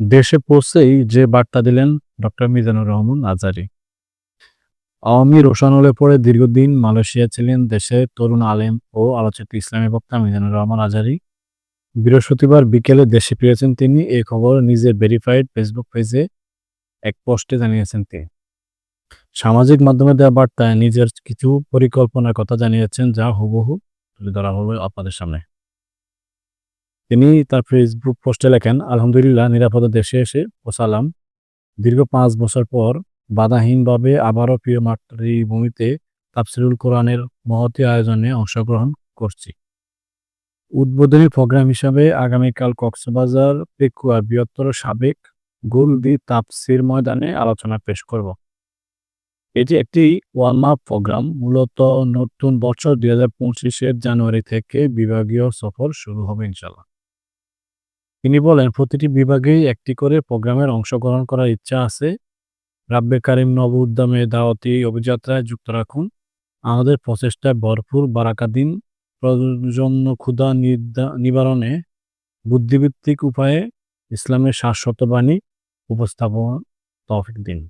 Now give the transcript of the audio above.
দেশে পৌঁছেই যে বার্তা দিলেন ডক্টর মিজানুর রহমান আজারি। আওয়ামী রোশানলে পরে দীর্ঘদিন মালয়েশিয়া ছিলেন দেশের তরুণ আলেম ও আলোচিত ইসলামী বক্তা মিজানুর রহমান আজারি। বৃহস্পতিবার বিকেলে দেশে ফিরেছেন তিনি। এই খবর নিজের ভেরিফাইড ফেসবুক পেজে এক পোস্টে জানিয়েছেন তিনি। সামাজিক মাধ্যমে দেওয়া বার্তায় নিজের কিছু পরিকল্পনার কথা জানিয়েছেন, যা হুবহু তুলে ধরা হবে আপনাদের সামনে। তিনি তার ফেসবুক পোস্টে লেখেন, আলহামদুলিল্লাহ, নিরাপদে দেশে এসে পৌঁছালাম দীর্ঘ পাঁচ বছর পর বাধাহীনভাবে আবারও প্রিয় মাতৃভূমিতে তাফসিরুল কোরআনের মহতী আয়োজনে অংশগ্রহণ করছি। উদ্বোধনী প্রোগ্রাম হিসাবে আগামীকাল কক্সবাজার পেকুয়ার বৃহত্তর সাবেক গোলদি তাপসির ময়দানে আলোচনা পেশ করব। এটি একটি ওয়ার্ম আপ প্রোগ্রাম। মূলত নতুন বছর দুই হাজার পঁচিশের জানুয়ারি থেকে বিভাগীয় সফর শুরু হবে ইনশাল্লাহ তিনি বলেন, প্রতিটি বিভাগেই একটি করে প্রোগ্রামের অংশগ্রহণ করার ইচ্ছা আছে। রাব্বে কারিম নব উদ্যমে দাওয়াতি অভিযাত্রায় যুক্ত রাখুন। আমাদের প্রচেষ্টায় ভরপুর বারাকাদিন দিন প্রজন্ম ক্ষুধা নির্দা- নিবারণে বুদ্ধিভিত্তিক উপায়ে ইসলামের শাশ্বত বাণী উপস্থাপন তৌফিক দিন।